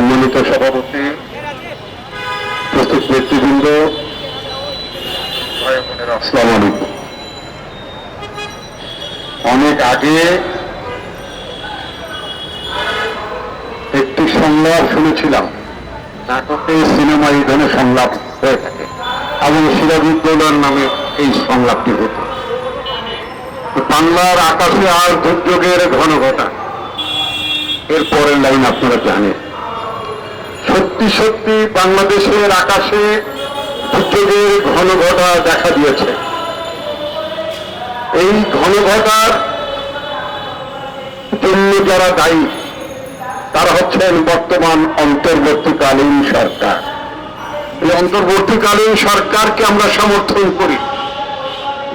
সম্মানিত সভাপতি, উপস্থিত নেতৃবৃন্দ অনেক আগে একটি সংলাপ শুনেছিলাম, নাটকে সিনেমা এই ধরনের সংলাপ হয়ে থাকে। এবং সিরাজউদ্দৌলার নামে এই সংলাপটি হতো। বাংলার আকাশে আর দুর্যোগের ঘন ঘটা এর পরের লাইন আপনারা জানেন। সত্যি সত্যি বাংলাদেশের আকাশে দুর্যোগের ঘন ঘটা দেখা দিয়েছে। এই ঘন ঘটার জন্য যারা দায়ী, তারা হচ্ছেন বর্তমান অন্তর্বর্তীকালীন সরকার। এই অন্তর্বর্তীকালীন সরকারকে আমরা সমর্থন করি।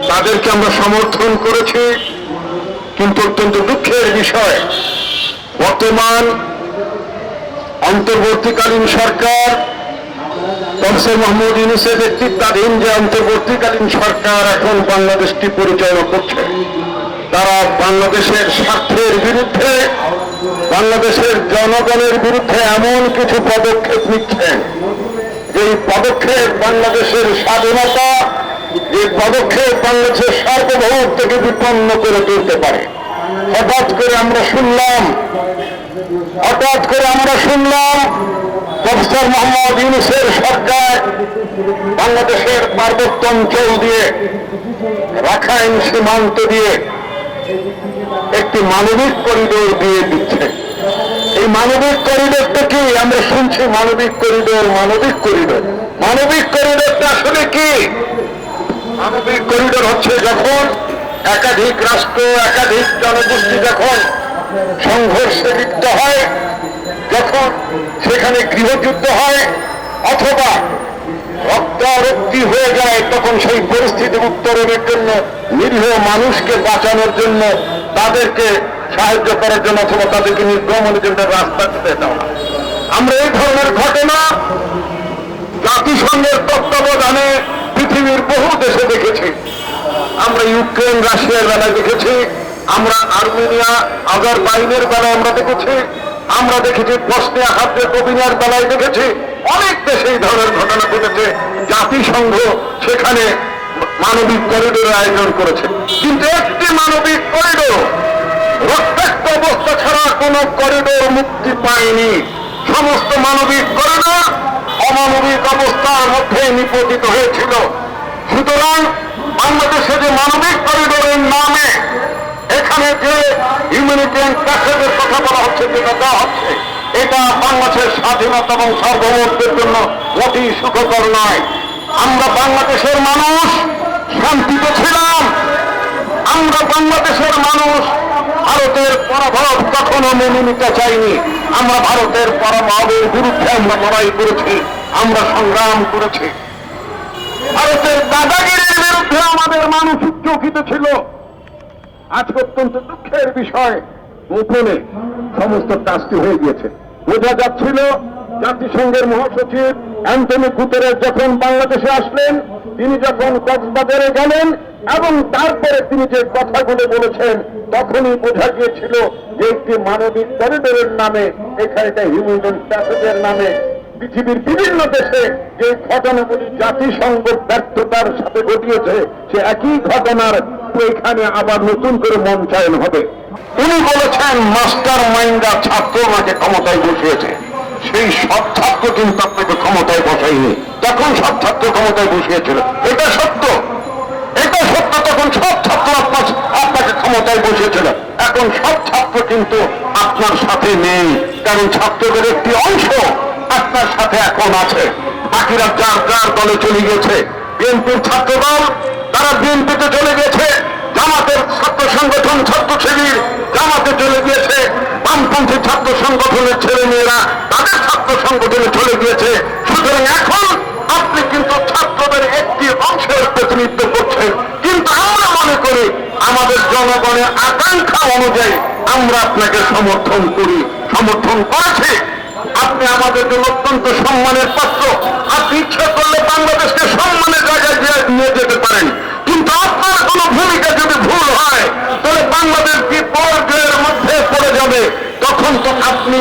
তাদেরকে আমরা সমর্থন করেছি, কিন্তু অত্যন্ত দুঃখের বিষয়, বর্তমান অন্তর্বর্তীকালীন সরকার প্রফেসর মোহাম্মদ ইউনুসের নেতৃত্বাধীন যে অন্তর্বর্তীকালীন সরকার এখন বাংলাদেশটি পরিচালনা করছে, তারা বাংলাদেশের স্বার্থের বিরুদ্ধে, বাংলাদেশের জনগণের বিরুদ্ধে এমন কিছু পদক্ষেপ নিচ্ছেন এই পদক্ষেপ বাংলাদেশের স্বাধীনতা এই পদক্ষেপ বাংলাদেশের সার্বভৌমত্বকে বিপন্ন করে তুলতে পারে। হঠাৎ করে আমরা শুনলাম, হঠাৎ করে আমরা শুনলাম, প্রফেসর মোহাম্মদ ইউনুসের সরকার বাংলাদেশের পার্বত্য অঞ্চল দিয়ে, রাখাইন সীমান্ত দিয়ে একটি মানবিক করিডোর দিয়ে দিচ্ছে। এই মানবিক করিডোরটা কি? আমরা শুনছি মানবিক করিডোর মানবিক করিডোর। মানবিক করিডোরটা আসলে কি? মানবিক করিডোর হচ্ছে যখন একাধিক রাষ্ট্র, একাধিক জনগোষ্ঠী যখন সংঘর্ষে লিপ্ত হয়, যখন সেখানে গৃহযুদ্ধ হয়, অথবা রক্তারক্তি হয়ে যায়, তখন সেই পরিস্থিতি উত্তরণের জন্য, নিরীহ মানুষকে বাঁচানোর জন্য, তাদেরকে সাহায্য করার জন্য অথবা তাদেরকে নির্গমনের জন্য রাস্তা দিতে দেওয়া। আমরা এই ধরনের ঘটনা জাতিসংঘের তত্ত্বাবধানে পৃথিবীর বহু দেশে দেখেছি। ইউক্রেন, রাশিয়ার বেলায় দেখেছি। আমরা আর্মেনিয়া আজার বাইনের বেলায় আমরা দেখেছি। আমরা দেখেছি বসনিয়া হার্জেগোভিনার বেলায় দেখেছি। অনেক দেশে এই ধরনের ঘটনা ঘটেছে। জাতিসংঘ সেখানে মানবিক করিডোর আয়োজন করেছে। কিন্তু একটি মানবিক করিডোর, রক্তাক্ত অবস্থা ছাড়া কোনো করিডোর মুক্তি পায়নি। সমস্ত মানবিক করিডোর অমানবিক অবস্থার মধ্যে নিপতিত হয়েছিল। সুতরাং বাংলাদেশে যে মানবিক করিডোরের নামে এখানে যে হিউম্যানিটিয়ান প্যাসেজের কথা বলা হচ্ছে, যেটা দেওয়া হচ্ছে, এটা বাংলাদেশের স্বাধীনতা এবং সার্বভৌমত্বের জন্য অতি সুখকর নয়। আমরা বাংলাদেশের মানুষ, শান্তিতে ছিলাম। আমরা বাংলাদেশের মানুষ, ভারতের পরাভব কখনো মেনে নিতে চাইনি। আমরা ভারতের পরাভবের বিরুদ্ধে আমরা লড়াই করেছি, আমরা সংগ্রাম করেছি। ভারতের আমাদের মানুষ ছিল। আজকে অত্যন্ত দুঃখের বিষয়, গোপনে সমস্ত কাজটি হয়ে গিয়েছে। বোঝা যাচ্ছিল জাতিসংঘের মহাসচিব অ্যান্টনি গুতেরেস যখন বাংলাদেশে আসলেন, তিনি যখন কক্সবাজারে গেলেন এবং তারপরে তিনি যে কথাগুলো বলেছেন, তখনই বোঝা গিয়েছিল যে একটি মানবিক করিডোরের নামে, এখানে একটা হিউম্যান প্যাসেজের নামে পৃথিবীর বিভিন্ন দেশে যে ঘটনাগুলি জাতিসংঘ ব্যর্থতার সাথে ঘটিয়েছে, সে একই ঘটনার এখানে আবার নতুন করে মঞ্চায়ন হবে। উনি বলেছেন, মাস্টার মাইন্ডা ছাত্র আমাকে ক্ষমতায় বসিয়েছে। সেই সব ছাত্র কিন্তু আপনাকে ক্ষমতায় বসায়নি। তখন সব ছাত্র ক্ষমতায় বসিয়েছিল। এটা সত্য। এটা সত্য, তখন সব ছাত্র আপনার আপনাকে ক্ষমতায় বসিয়েছিল। এখন সব ছাত্র কিন্তু আপনার সাথে নেই। কারণ ছাত্রদের একটি অংশ আপনার সাথে এখন আছে। বাকিরা যার যার দলে চলে গেছে বিএনপির ছাত্র দল তারা বিএনপিতে চলে গেছে জামাতের ছাত্র সংগঠন, ছাত্র শিবির জামাতে চলে গিয়েছে, বামপন্থী ছাত্র সংগঠনের ছেলে মেয়েরা, তাদের ছাত্র সংগঠনে চলে গিয়েছে। সুতরাং এখন আপনি কিন্তু ছাত্রদের একটি অংশের প্রতিনিধিত্ব করছেন। কিন্তু আমরা মনে করি, আমাদের জনগণের আকাঙ্ক্ষা অনুযায়ী আমরা আপনাকে সমর্থন করি, সমর্থন করেছি। আপনি আমাদের জন্য অত্যন্ত সম্মানের পাত্র। আপনি ইচ্ছা করলে বাংলাদেশকে সম্মানের জায়গায় নিয়ে যেতে পারেন। কিন্তু আপনার কোন ভূমিকা যদি ভুল হয়, তাহলে বাংলাদেশ বিপর্যয়ের মধ্যে পড়ে যাবে? তখন তো আপনি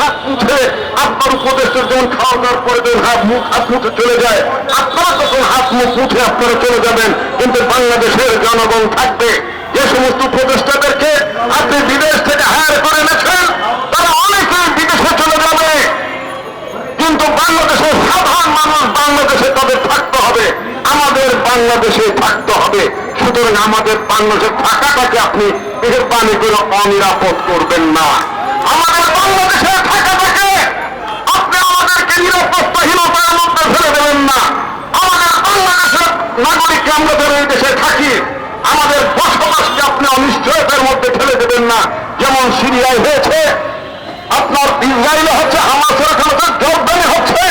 হাত মুছে আপনার উপদেশের যখন খাওয়া দাওয়ার পরে যখন হাত মুখ হাত মুখে চলে যায়, আপনারা তখন হাত মুখ উঠে আপনারা চলে যাবেন। কিন্তু বাংলাদেশের জনগণ থাকবে। যে সমস্ত উপদেষ্টাদেরকে আপনি বিদেশ থেকে হায়ার করে এনেছেন কিন্তু বাংলাদেশের সাধারণ মানুষ বাংলাদেশে তাদের থাকতে হবে। আমাদের বাংলাদেশে থাকতে হবে। সুতরাং আমাদের বাংলাদেশে থাকাটাকে আপনি মেহরবানি করে অনিরাপদ করবেন না। আমাদের বাংলাদেশে থাকাটাকে আপনি আমাদেরকে নিরাপত্তাহীনতার মধ্যে ফেলে দেবেন না। আমাদের বাংলাদেশের নাগরিককে আমরা যারা এই দেশে থাকি। আমাদের বসবাসকে আপনি অনিশ্চয়তার মধ্যে ফেলে দেবেন না। যেমন সিরিয়ায় হয়েছে, আপনার ইসরায়েলে হচ্ছে হামাসের ওখানে তো জর্দানে হচ্ছে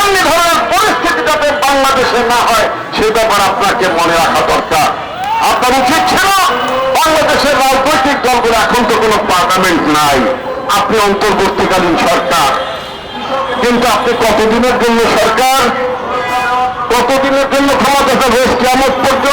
এমনি ধরনের পরিস্থিতি যাতে বাংলাদেশে না হয় সে ব্যাপার আপনাকে মনে রাখা দরকার। আপনার উচিত ছিল বাংলাদেশের রাজনৈতিক দলগুলো এখন তো কোনো পার্লামেন্ট নাই। আপনি অন্তর্বর্তীকালীন সরকার। কিন্তু আপনি কতদিনের জন্য সরকার? কতদিনের জন্য ক্ষমতা রয়েছে আমার পর্যন্ত